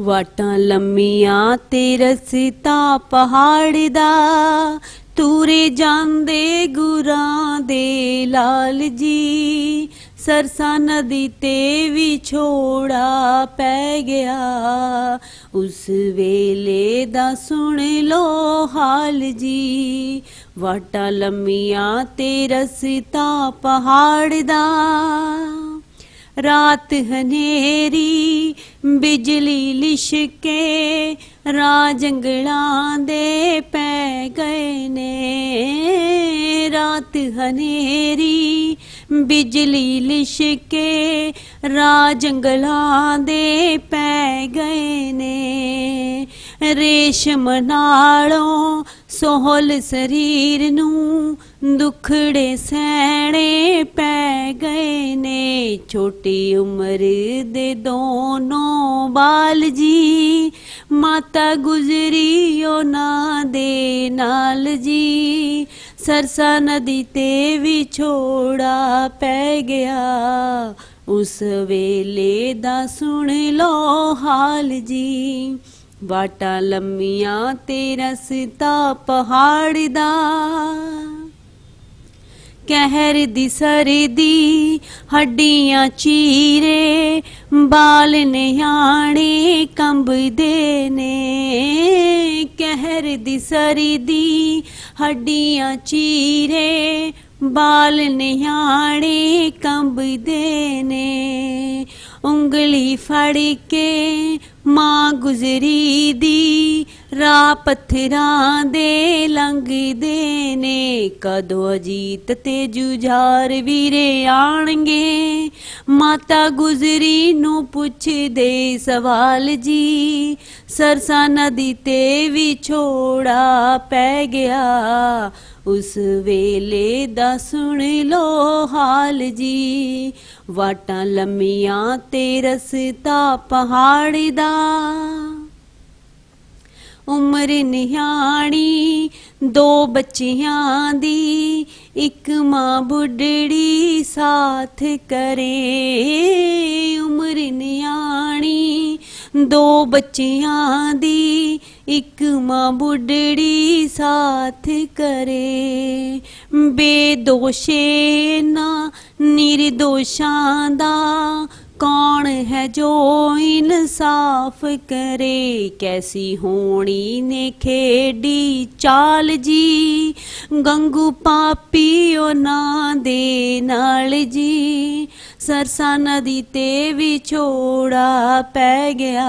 ਵਾਟਾਂ ਲੰਮੀਆਂ ਤੇ ਰਸਤਾ ਪਹਾੜ ਦਾ। ਤੂਰੇ ਜਾਂਦੇ ਗੁਰਾਂ ਦੇ ਲਾਲ ਜੀ। ਸਰਸਾ ਨਦੀ ਤੇ ਵਿਛੋੜਾ ਪੈ ਗਿਆ। ਉਸ ਵੇਲੇ ਦਾ ਸੁਣ ਲੋ ਹਾਲ ਜੀ। ਵਾਟਾਂ ਲੰਮੀਆਂ ਤੇ ਰਸਤਾ ਪਹਾੜ ਦਾ। ਰਾਤ ਹਨੇਰੀ ਬਿਜਲੀ ਲਿਸ਼ਕੇ ਰਾਹ ਜੰਗਲਾਂ ਦੇ ਪੈ ਗਏ ਨੇ। ਰਾਤ ਹਨੇਰੀ ਬਿਜਲੀ ਲਿਸ਼ਕੇ ਰਾਹ ਜੰਗਲਾਂ ਦੇ ਪੈ ਗਏ ਨੇ। ਰੇਸ਼ਮ ਨਾਲੋਂ ਸੋਹਲ ਸਰੀਰ ਨੂੰ ਦੁਖੜੇ ਸਹਿਣੇ ਪੈ ਗਏ ਨੇ। ਛੋਟੀ ਉਮਰ ਦੇ ਦੋਨੋਂ ਬਾਲ ਜੀ ਮਾਤਾ ਗੁਜ਼ਰੀ ਉਹਨਾਂ ਦੇ ਨਾਲ ਜੀ। ਸਰਸਾ ਨਦੀ ਤੇ ਵਿਛੋੜਾ ਪੈ ਗਿਆ। ਉਸ ਵੇਲੇ ਦਾ ਸੁਣ ਲੋ ਹਾਲ ਜੀ। ਵਾਟਾਂ ਲੰਮੀਆਂ ਤੇ ਰਸਤਾ ਪਹਾੜ ਦਾ। ਕਹਿਰ ਦੀ ਸਰਦੀ, ਹੱਡੀਆਂ ਚੀਰੇ, ਬਾਲ ਨਿਆਣੇ ਕੰਬਦੇ ਨੇ। ਕਹਿਰ ਦੀ ਸਰਦੀ, ਹੱਡੀਆਂ ਚੀਰੇ, ਬਾਲ ਨਿਆਣੇ ਕੰਬਦੇ ਨੇ। ਉਂਗਲੀ ਫੜ ਕੇ ਮਾਂ ਗੁਜ਼ਰੀ ਦੀ, ਰਾਹ ਪੱਥਰਾਂ ਦੇ ਲੰਘਦੇ ਨੇ ਕਦੋਂ ਅਜੀਤ ਤੇ ਜੁਝਾਰ ਵੀਰੇ ਆਣਗੇ? ਮਾਤਾ ਗੁਜ਼ਰੀ ਨੂੰ ਪੁੱਛਦੇ ਸਵਾਲ ਜੀ, ਸਰਸਾ ਨਦੀ ਤੇ ਵਿਛੋੜਾ ਪੈ ਗਿਆ। ਉਸ ਵੇਲੇ ਦਾ ਸੁਣ ਲੋ ਹਾਲ ਜੀ, ਵਾਟਾਂ ਲੰਮੀਆਂ ਤੇ ਰਸਤਾ ਪਹਾੜ ਦਾ। ਉਮਰ ਨਿਹਾਣੀ ਦੋ ਬੱਚਿਆਂ ਦੀ, ਇੱਕ ਮਾਂ ਬੁੱਢੜੀ ਸਾਥ ਕਰੇ। ਉਮਰ ਨਿਆਣੀ, ਦੋ ਬੱਚਿਆਂ ਦੀ, ਇੱਕ ਮਾਂ ਬੁੱਢੜੀ ਸਾਥ ਕਰੇ। ਬੇਦੋਸ਼ੇ ਨਾ ਨਿਰਦੋਸ਼ਾਂ ਦਾ ਕੌਣ ਹੈ ਜੋ ਇਨਸਾਫ ਕਰੇ? ਕੈਸੀ ਹੋਣੀ ਨੇ ਖੇਡੀ ਚਾਲ ਜੀ? ਗੰਗੂ ਪਾਪੀ ਉਹ ਨਾਂ ਦੇ ਨਾਲ ਜੀ। ਸਰਸਾ ਨਦੀ ਤੇ ਵਿਛੋੜਾ ਪੈ ਗਿਆ।